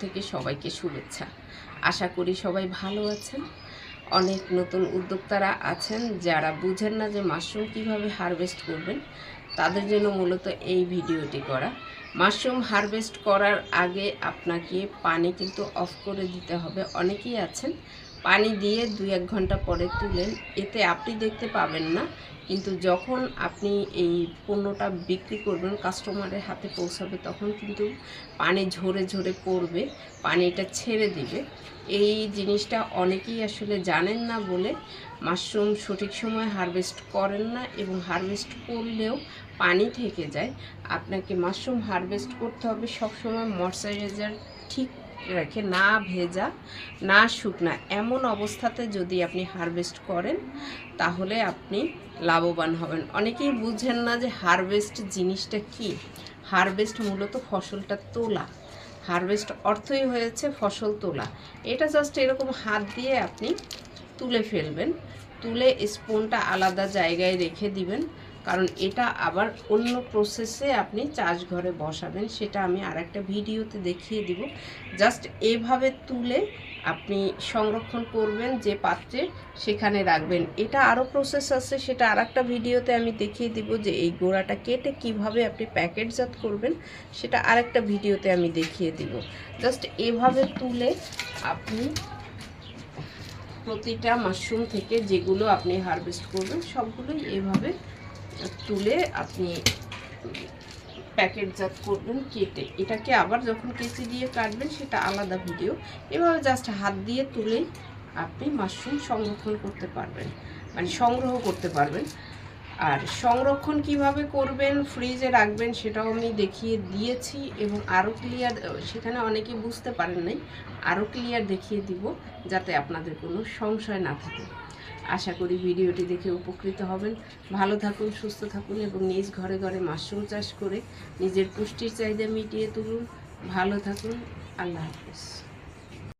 থেকে সবাইকে শুভেচ্ছা। আশা করি সবাই ভালো আছেন। অনেক নতুন উদ্যোক্তারা আছেন যারা বুঝেন না যে মাশরুম কীভাবে হারভেস্ট করবেন। তাদের জন্য মূলত এই ভিডিওটি করা। মাশরুম হারভেস্ট করার আগে আপনাকে পানি কিন্তু অফ করে দিতে হবে। অনেকেই আছেন, পানি দিয়ে দুই এক ঘণ্টা পরে তুলেন। এতে আপনি দেখতে পাবেন না, কিন্তু যখন আপনি এই পণ্যটা বিক্রি করবেন, কাস্টমারের হাতে পৌঁছাবে, তখন কিন্তু পানি ঝরে ঝরে পড়বে পানিটা ছেড়ে দিবে। এই জিনিসটা অনেকেই আসলে জানেন না বলে মাশরুম সঠিক সময় হারভেস্ট করেন না এবং হারভেস্ট করলেও পানি থেকে যায়। আপনাকে মাশরুম হারভেস্ট করতে হবে। সবসময় ময়শ্চারাইজার ঠিক রেখে, না ভেজা, না শুকনা, এমন অবস্থাতে যদি আপনি হারভেস্ট করেন, তাহলে আপনি লাভবান হবেন। অনেকেই বুঝেন না যে হারভেস্ট জিনিসটা কি? হারভেস্ট মূলত ফসলটা তোলা। হারভেস্ট অর্থই হয়েছে ফসল তোলা। এটা জাস্ট এরকম হাত দিয়ে আপনি তুলে ফেলবেন। তুলে স্পুনটা আলাদা জায়গায় রেখে দিবেন। কারণ এটা আবার অন্য প্রসেসে আপনি চাষ ঘরে বসাবেন, সেটা আমি আর একটা ভিডিওতে দেখিয়ে দিব। জাস্ট এভাবে তুলে আপনি সংরক্ষণ করবেন যে পাত্রে সেখানে রাখবেন। এটা আরও প্রসেস আছে, সেটা আর একটা ভিডিওতে আমি দেখিয়ে দিব যে এই গোড়াটা কেটে কীভাবে আপনি প্যাকেটজাত করবেন, সেটা আর একটা ভিডিওতে আমি দেখিয়ে দিব। জাস্ট এভাবে তুলে আপনি প্রতিটা মাশরুম থেকে যেগুলো আপনি হারভেস্ট করবেন, সবগুলোই এভাবে তুলে আপনি প্যাকেটজাত করবেন কেটে, এটাকে আবার যখন কেচি দিয়ে কাটবেন সেটা আলাদা ভিডিও এভাবে জাস্ট হাত দিয়ে তুলেই আপনি মাশরুম সংরক্ষণ করতে পারবেন মানে সংগ্রহ করতে পারবেন। আর সংরক্ষণ কীভাবে করবেন, ফ্রিজে রাখবেন সেটাও আমি দেখিয়ে দিয়েছি এবং আরও ক্লিয়ার সেখানে অনেকে বুঝতে পারেন নাই আরও ক্লিয়ার দেখিয়ে দিব যাতে আপনাদের কোনো সংশয় না থাকে। আশা করি ভিডিওটি দেখে উপকৃত হবেন। ভালো থাকুন, সুস্থ থাকুন এবং নিজ ঘরে ঘরে মাশরুম চাষ করে নিজের পুষ্টির চাহিদা মিটিয়ে তুলুন। ভালো থাকুন। আল্লাহ হাফিজ।